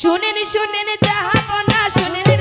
শুনেন শুনেন জাহাপনা শুনেন